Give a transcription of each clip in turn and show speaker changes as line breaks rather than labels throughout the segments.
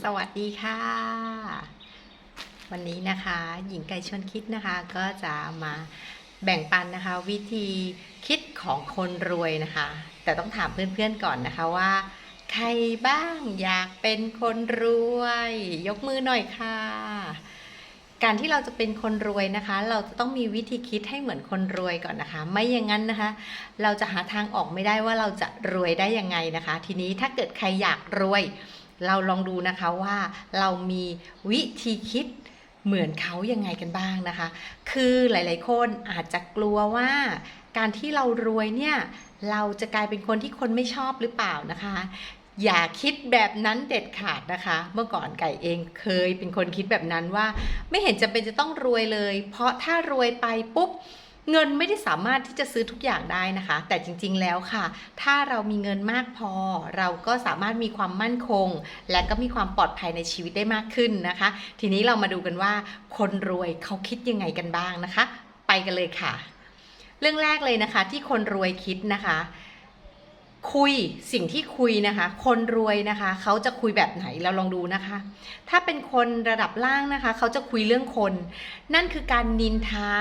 สวัสดีค่ะ วันนี้นะคะ หญิงไก่ชวนคิดนะคะ ก็จะมาแบ่งปันนะคะ วิธีคิดของคนรวยนะคะ แต่ต้องถามเพื่อนๆก่อนนะคะว่า ใครบ้างอยากเป็นคนรวย ยกมือหน่อยค่ะการที่เราจะเป็นคนรวยนะคะ เราจะต้องมีวิธีคิดให้เหมือนคนรวยก่อนนะคะ ไม่อย่างนั้นนะคะ เราจะหาทางออกไม่ได้ว่าเราจะรวยได้ยังไงนะคะ ทีนี้ถ้าเกิดใครอยากรวย เราลองดูนะคะว่าเรามีวิธีคิดเหมือนเขายังไงกันบ้างนะคะ คือหลาย ๆ คนอาจจะกลัวว่าการที่เรารวยเนี่ย เราจะกลายเป็นคนที่คนไม่ชอบหรือเปล่านะคะ อย่าคิดแบบนั้นเด็ดขาดนะคะ เมื่อก่อนไก่เองเคยเป็นคนคิดแบบนั้นว่า ไม่เห็นจำเป็นจะต้องรวยเลย เพราะถ้ารวยไปปุ๊บ เงินไม่ได้สามารถที่จะซื้อทุกอย่างได้นะคะ แต่จริงๆแล้วค่ะ ถ้าเรามีเงินมากพอ เราก็สามารถมีความมั่นคง และก็มีความปลอดภัยในชีวิตได้มากขึ้นนะคะ ทีนี้เรามาดูกันว่า คนรวยเขาคิดยังไงกันบ้างนะคะ ไปกันเลยค่ะ เรื่องแรกเลยนะคะ ที่คนรวยคิดนะคะ คุยสิ่งที่คุยนะคะ คนรวยนะคะ เขาจะคุยแบบไหนเราลองดูนะคะ ถ้าเป็นคนระดับล่างนะคะ เขาจะคุยเรื่องคน นั่นคือการนินทา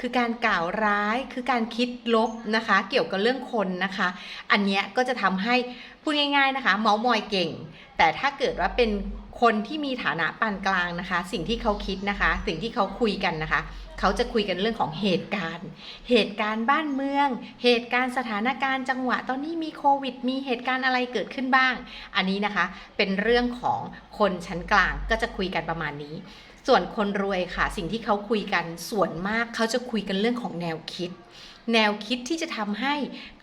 คือการกล่าวร้าย คือการคิดลบนะคะ เกี่ยวกับเรื่องคนนะคะ อันเนี้ยก็จะทำให้พูดง่าย ๆนะคะ เมาส์มอยเก่ง แต่ถ้าเกิดว่าเป็น คนที่มีฐานะปานกลางนะคะ สิ่งที่เขาคิดนะคะ สิ่งที่เขาคุยกันนะคะ เขาจะคุยกันเรื่องของเหตุการณ์ เหตุการณ์บ้านเมือง เหตุการณ์สถานการณ์จังหวะ ตอนนี้มีโควิด มีเหตุการณ์อะไรเกิดขึ้นบ้าง อันนี้นะคะ เป็นเรื่องของคนชั้นกลางก็จะคุยกันประมาณนี้ ส่วนคนรวยค่ะ สิ่งที่เขาคุยกันส่วนมากเขาจะคุยกันเรื่องของแนวคิด แนวคิดที่จะทำให้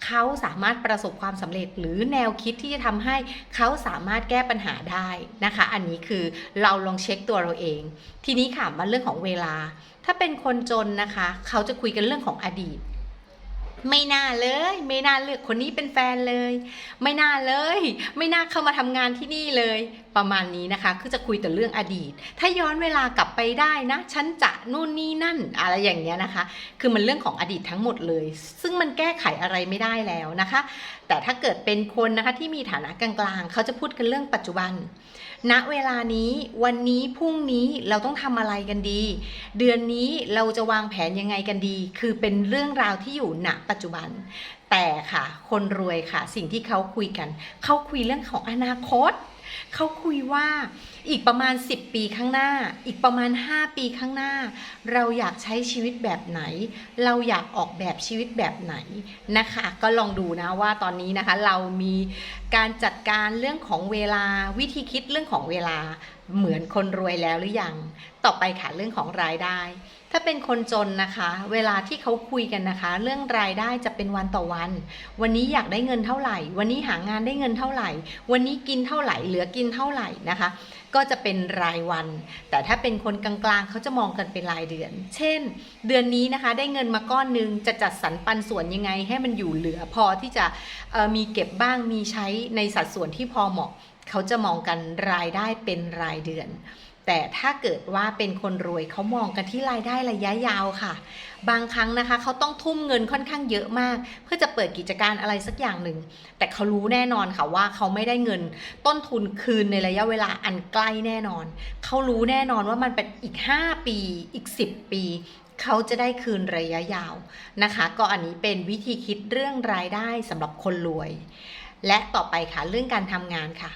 เขาสามารถประสบความสำเร็จ หรือแนวคิดที่จะทำให้เขาสามารถแก้ปัญหาได้นะคะ อันนี้คือเราลองเช็คตัวเราเอง ทีนี้ค่ะมาเรื่องของเวลา ถ้าเป็นคนจนนะคะ เขาจะคุยกันเรื่องของอดีตไม่น่าเลย ไม่น่าเลือกคนนี้เป็นแฟนเลย ไม่น่าเลย ไม่น่าเข้ามาทำงานที่นี่เลยประมาณนี้นะคะคือจะคุยแต่เรื่องอดีต ถ้าย้อนเวลากลับไปได้นะ ฉันจะนู่นนี่นั่นอะไรอย่างเงี้ยนะคะ คือมันเรื่องของอดีตทั้งหมดเลย ซึ่งมันแก้ไขอะไรไม่ได้แล้วนะคะ แต่ถ้าเกิดเป็นคนนะคะที่มีฐานะกลางๆ เขาจะพูดกันเรื่องปัจจุบัน ณ เวลานี้วันนี้พรุ่งนี้เราต้องทำอะไรกันดี เดือนนี้เราจะวางแผนยังไงกันดี คือเป็นเรื่องราวที่อยู่ณปัจจุบันแต่ค่ะ คนรวยค่ะ สิ่งที่เขาคุยกัน เขาคุยเรื่องของอนาคต เขาคุยว่าอีกประมาณ 10 ปีข้างหน้า อีกประมาณ 5 ปีข้างหน้า เราอยากใช้ชีวิตแบบไหน เราอยากออกแบบชีวิตแบบไหนนะคะ ก็ลองดูนะว่าตอนนี้นะคะเรามีการจัดการเรื่องของเวลาวิธีคิดเรื่องของเวลาเหมือนคนรวยแล้วหรือยัง ต่อไปค่ะเรื่องของรายได้ ถ้าเป็นคนจนนะคะ เวลาที่เขาคุยกันนะคะ เรื่องรายได้จะเป็นวันต่อวัน วันนี้อยากได้เงินเท่าไหร่ วันนี้หางานได้เงินเท่าไหร่ วันนี้กินเท่าไหร่ เหลือกินเท่าไหร่นะคะ ก็จะเป็นรายวัน แต่ถ้าเป็นคนกลางๆเขาจะมองกันเป็นรายเดือน เช่น เดือนนี้นะคะ ได้เงินมาก้อนหนึงจะจัดสรรปันส่วนยังไง ให้มันอยู่เหลือพอที่จะมีเก็บบ้างมีใช้ในสัดส่วนที่พอเหมาะ เขาจะมองกันรายได้เป็นรายเดือน แต่ถ้าเกิดว่าเป็นคนรวยเขามองกันที่รายได้ระยะยาวค่ะ บางครั้งนะคะ เขาต้องทุ่มเงินค่อนข้างเยอะมาก เพื่อจะเปิดกิจการอะไรสักอย่างหนึ่ง แต่เขารู้แน่นอนค่ะว่าเขาไม่ได้เงินต้นทุนคืนในระยะเวลาอันใกล้แน่นอน เขารู้แน่นอนว่ามันเป็นอีก 5 ปี อีก 10 ปีเขาจะได้คืนระยะยาวนะคะ ก็อันนี้เป็นวิธีคิดเรื่องรายได้สำหรับคนรวย และต่อไปค่ะเรื่องการทำงานค่ะ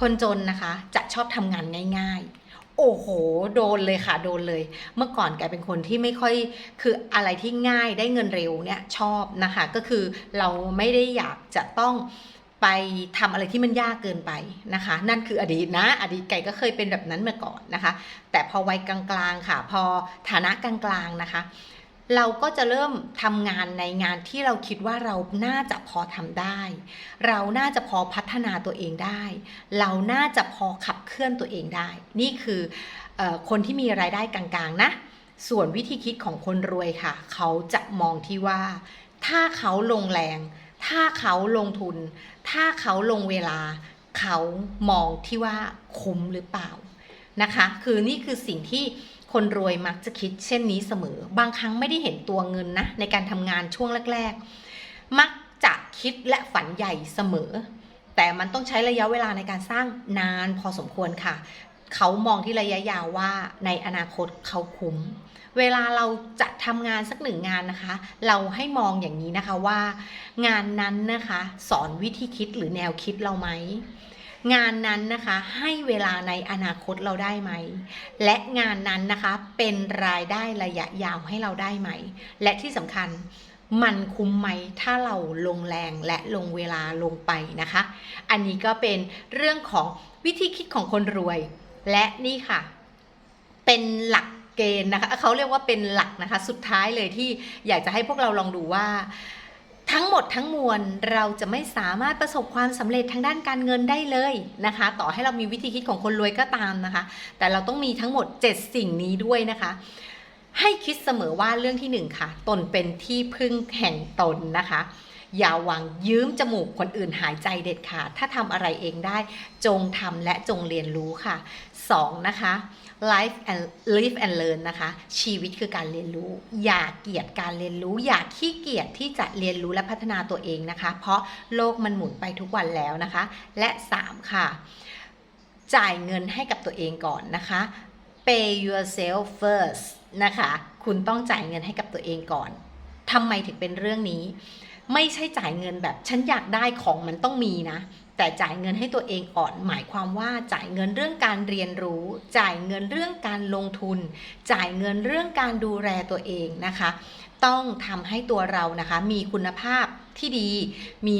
คนจนนะคะจะชอบทำงานง่าย ๆ โอ้โห โดนเลยค่ะ โดนเลย เมื่อก่อนแกเป็นคนที่ไม่ค่อยคืออะไรที่ง่ายได้เงินเร็วเนี่ยชอบนะคะ ก็คือเราไม่ได้อยากจะต้องไปทำอะไรที่มันยากเกินไปนะคะ นั่นคืออดีตนะ อดีตไก่ก็เคยเป็นแบบนั้นมาก่อนนะคะ แต่พอวัยกลางๆค่ะ พอฐานะกลางๆนะคะ เราก็จะเริ่มทำงานในงานที่เราคิดว่าเราน่าจะพอทำได้ เราน่าจะพอพัฒนาตัวเองได้ เราน่าจะพอขับเคลื่อนตัวเองได้ นี่คือเออคนที่มีรายได้กลางๆนะ ส่วนวิธีคิดของคนรวยค่ะ เขาจะมองที่ว่า ถ้าเขาลงแรง ถ้าเขาลงทุน ถ้าเขาลงเวลา เขามองที่ว่าคุ้มหรือเปล่า นะคะ คือนี่คือสิ่งที่คนรวยมักจะคิดเช่นนี้เสมอ บางครั้งไม่ได้เห็นตัวเงินนะในการทำงานช่วงแรก ๆ มักจะคิดและฝันใหญ่เสมอ แต่มันต้องใช้ระยะเวลาในการสร้างนานพอสมควรค่ะ เขามองที่ระยะยาวว่าในอนาคตเขาคุ้ม เวลาเราจะทำงานสักหนึ่งงานนะคะ เราให้มองอย่างนี้นะคะว่า งานนั้นนะคะ สอนวิธีคิดหรือแนวคิดเราไหม งานนั้นนะคะให้เวลาในอนาคตเราได้ไหม และงานนั้นนะคะเป็นรายได้ระยะยาวให้เราได้ไหม และที่สำคัญมันคุ้มไหมถ้าเราลงแรงและลงเวลาลงไปนะคะ อันนี้ก็เป็นเรื่องของวิธีคิดของคนรวย และนี่ค่ะ เป็นหลักเกณฑ์นะคะเขาเรียกว่าเป็นหลักนะคะ สุดท้ายเลยที่อยากจะให้พวกเราลองดูว่า ทั้งหมดทั้งมวลเราจะไม่สามารถประสบความสำเร็จทางด้านการเงินได้เลยนะคะ ต่อให้เรามีวิธีคิดของคนรวยก็ตามนะคะ แต่เราต้องมีทั้งหมด 7 สิ่งนี้ด้วยนะคะ ให้คิดเสมอว่าเรื่องที่หนึ่งค่ะตนเป็นที่พึ่งแห่งตนนะคะ อย่าหวังยืมจมูกคนอื่นหายใจเด็ดขาด ถ้าทำอะไรเองได้จงทำและจงเรียนรู้ค่ะ 2. นะคะ life and live and learn นะคะ ชีวิตคือการเรียนรู้ อย่าเกียดการเรียนรู้ อย่าขี้เกียจที่จะเรียนรู้และพัฒนาตัวเองนะคะ เพราะโลกมันหมุนไปทุกวันแล้วนะคะ และ 3 ค่ะ จ่ายเงินให้กับตัวเองก่อนนะคะ pay yourself first นะคะ คุณต้องจ่ายเงินให้กับตัวเองก่อนทำไมถึงเป็นเรื่องนี้ ไม่ใช่จ่ายเงินแบบฉันอยากได้ของมันต้องมีนะ แต่จ่ายเงินให้ตัวเองก่อน หมายความว่าจ่ายเงินเรื่องการเรียนรู้ จ่ายเงินเรื่องการลงทุน จ่ายเงินเรื่องการดูแลตัวเองนะคะ ต้องทำให้ตัวเรานะคะ มีคุณภาพที่ดีมี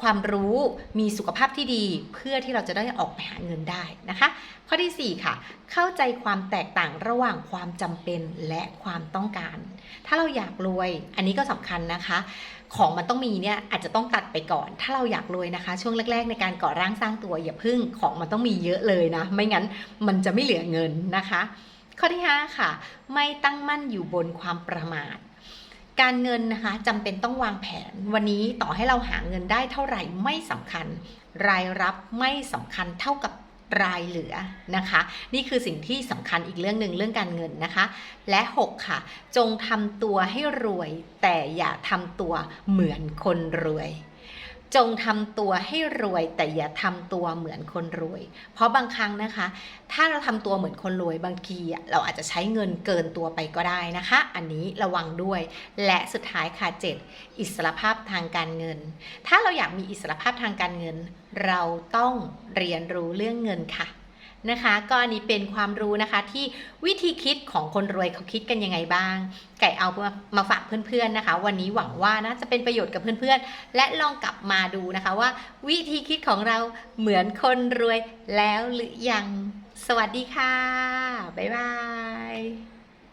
ความรู้มีสุขภาพที่ดีเพื่อที่เราจะได้ออกไปหาเงินได้นะคะ ข้อทีสี่4 ค่ะ เข้าใจความแตกต่างระหว่างความจำเป็นและความต้องการ ถ้าเราอยากรวยอันนี้ก็สำคัญนะคะ ของมันต้องมีเนี่ยอาจจะต้องตัดไปก่อน ถ้าเราอยากรวยนะคะ ช่วงแรก ๆ ในการก่อร่างสร้างตัวอย่าพึ่งของมันต้องมีเยอะเลยนะ ไม่งั้นมันจะไม่เหลือเงินนะคะ ข้อที่ 5 ค่ะ ไม่ตั้งมั่นอยู่บนความประมาท การเงินนะคะจำเป็นต้องวางแผน วันนี้ต่อให้เราหาเงินได้เท่าไหร่ไม่สำคัญ รายรับไม่สำคัญเท่ากับรายเหลือนะคะ นี่คือสิ่งที่สำคัญอีกเรื่องหนึ่งเรื่องการเงินนะคะ และ 6 ค่ะ จงทำตัวให้รวย แต่อย่าทำตัวเหมือนคนรวย จงทำตัวให้รวยแต่อย่าทำตัวเหมือนคนรวย เพราะบางครั้งนะคะ ถ้าเราทำตัวเหมือนคนรวยบางทีเราอาจจะใช้เงินเกินตัวไปก็ได้นะคะ อันนี้ระวังด้วย และสุดท้ายค่ะ7อิสรภาพทางการเงิน ถ้าเราอยากมีอิสรภาพทางการเงิน เราต้องเรียนรู้เรื่องเงินค่ะ นะคะ ก็อันนี้เป็นความรู้นะคะที่วิธีคิดของคนรวยเขาคิดกันยังไงบ้าง ไก่เอามามาฝากเพื่อนๆนะคะ วันนี้หวังว่าน่าจะเป็นประโยชน์กับเพื่อนๆ และลองกลับมาดูนะคะว่า วิธีคิดของเราเหมือนคนรวยแล้วหรือยัง สวัสดีค่ะ บ๊ายบาย